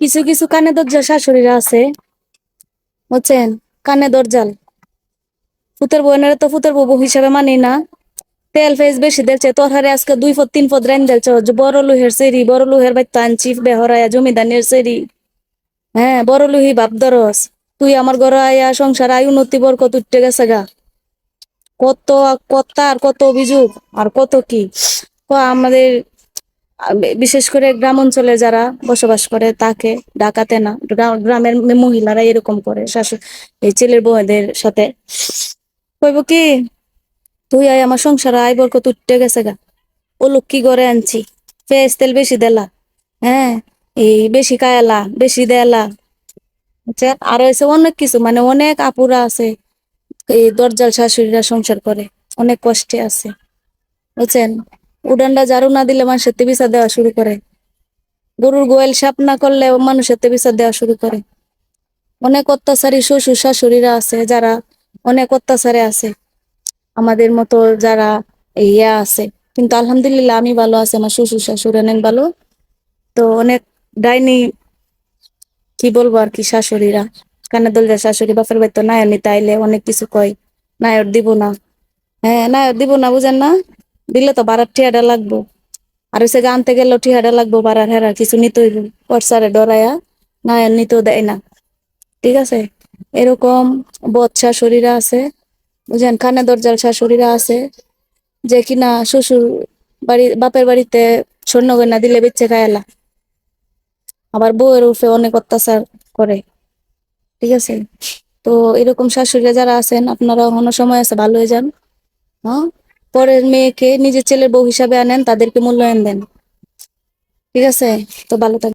কিছু কিছু কানে দরজা শাশুড়িরা আছে। বুঝছেন? কানে দরজাল। ফুতের বোনের তো ফুতের বউ হিসাবে মানি না। তেল ফেস বেশি দিলছে তোর হারে আজকে দুই ফুট তিন ফুট রাইন দিলছে। যে বড় লুহের সেরি, বড় লুহের বাইতো আনছি, বেহরায়া জমিদানের সেরি। হ্যাঁ বড় লুহি বাপ দরস। তুই আমার ঘরে আয়া, সংসার আয় উন্নতি বরকত উঠতে গেছে গা। কত কত আর কত অভিযোগ, আর কত কি, আমাদের বিশেষ করে গ্রাম অঞ্চলে যারা বসবাস করে, তাকে ডাকাতে না। গ্রা- গ্রামের মহিলারা এরকম করে। শাশু এই ছেলের বউদের সাথে। কইব কি, তুই আয়, আমার সংসার আয়, বরকত উঠতে গেছে গা। ও লোক কি করে আনছি? ফেস তেল বেশি দেলা। হ্যাঁ এই বেশি কায়ালা, বেশি দেলা। আচ্ছা আর হয়েছে অনেক কিছু মানে অনেক আপুরা আছে। এই দরজাল শাশুড়িরা সংসার করে। অনেক কষ্টে আছে। বুঝছেন? উডানটা ঝাড়ু না দিলে মানুষের তেবিসা দেওয়া শুরু করে। গরুর গোয়াল সাপ না করলে মানুষের তেবিসা দেওয়া শুরু করে। অনেক অত্যাচারী শ্বশুর শাশুড়িরা আছে, যারা অনেক অত্যাচারে আছে। আমাদের মতো যারা ইয়া আছে। কিন্তু আলহামদুলিল্লাহ আমি ভালো আছে, আমার শ্বশুর শাশুড় অনেক ভালো। তো অনেক ডাইনি, কি বলব আর কি, শাশুড়িরা। কানে দলজা শাশুড়ি, বাপের বাড়িতে নায়র নিতে তাইলে অনেক কিছু কয় নায়র দিব না। হ্যাঁ নায়র দিব না, বুঝেন না? দিলে তো বারার ঠিয়াটা লাগবো। আর হচ্ছে আনতে গেলেও ঠিয়াটা লাগবো বারার, হেরার, কিছু নিতে হইব। পরসারে ডরায়া নায়র নিতেও দেয় না। ঠিক আছে? এরকম বদ শাশুড়িরা আছে, বুঝেন? কানে দরজাল শাশুড়িরা আছে, যে কিনা শ্বশুর বাড়ি, বাপের বাড়িতে স্বর্ণ গয়না দিলে বেচে খায়ালা আবার বউয়ের উপরে অনেক অত্যাচার করে। ঠিক আছে? তো এরকম শাশুড়িরা যারা আছেন আপনারা অন্য সময় আছে, ভালো হয়ে যান। হ্যাঁ? পরের মেয়েকে নিজের ছেলের বউ হিসাবে আনেন, তাদেরকে মূল্যায়ন দেন। ঠিক আছে? তো ভালো থাকবেন